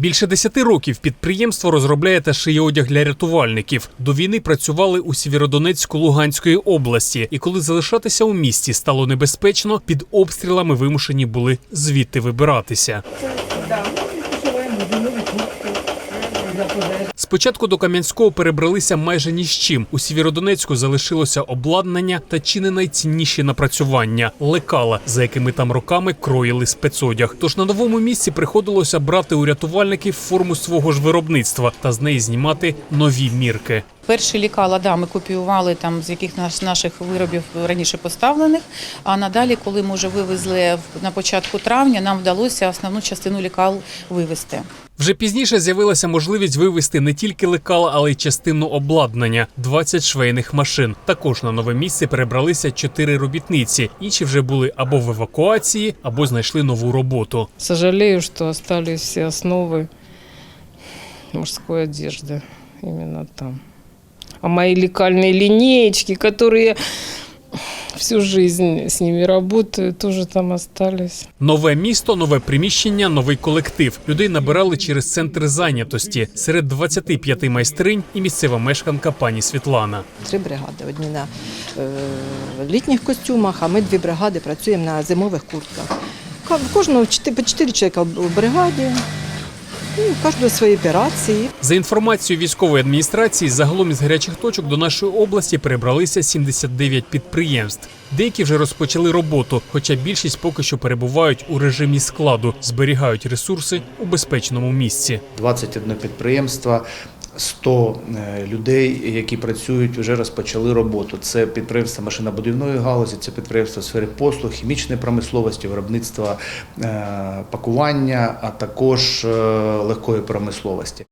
Більше десяти років підприємство розробляє та шиє одяг для рятувальників. До війни працювали у Сєвєродонецьку Луганської області, і коли залишатися у місті стало небезпечно, під обстрілами вимушені були звідти вибиратися. Спочатку до Кам'янського перебралися майже ні з чим. У Сєвєродонецьку залишилося обладнання та чи не найцінніші напрацювання лекала, за якими там роками кроїли спецодяг. Тож на новому місці приходилося брати у рятувальників форму свого ж виробництва та з неї знімати нові мірки. Перші лікала, да, ми копіювали там з яких наш- наших виробів раніше поставлених. А надалі, коли ми вже вивезли на початку травня, нам вдалося основну частину лікал вивезти. Вже пізніше з'явилася можливість вивезти не тільки лекала, але й частину обладнання 20 швейних машин. Також на нове місце перебралися чотири робітниці. Інші вже були або в евакуації, або знайшли нову роботу. Сожалею, что остались все основы мужской одежды именно там. А мои лекальные линеечки, которые всю жизнь с ними работаю, тоже там остались. Нове місто, нове приміщення, новий колектив. Людей набирали через центр зайнятості. Серед 25 майстринь і місцева мешканка пані Світлана. Три бригади. Одні на е, літніх костюмах, а ми дві бригади працюємо на зимових куртках. Ка- В кожного по чотири чоловіка в бригаді, і у кожного свої операції. За інформацією військової адміністрації, загалом із гарячих точок до нашої області перебралися 79 підприємств. Деякі вже розпочали роботу, хоча більшість поки що перебувають у режимі складу, зберігають ресурси у безпечному місці. 21 підприємство, 100 е, людей, які працюють, вже розпочали роботу. Це підприємства машинобудівної галузі, це підприємства сфери послуг, хімічної промисловості, виробництва е, пакування, а також е, легкої промисловості.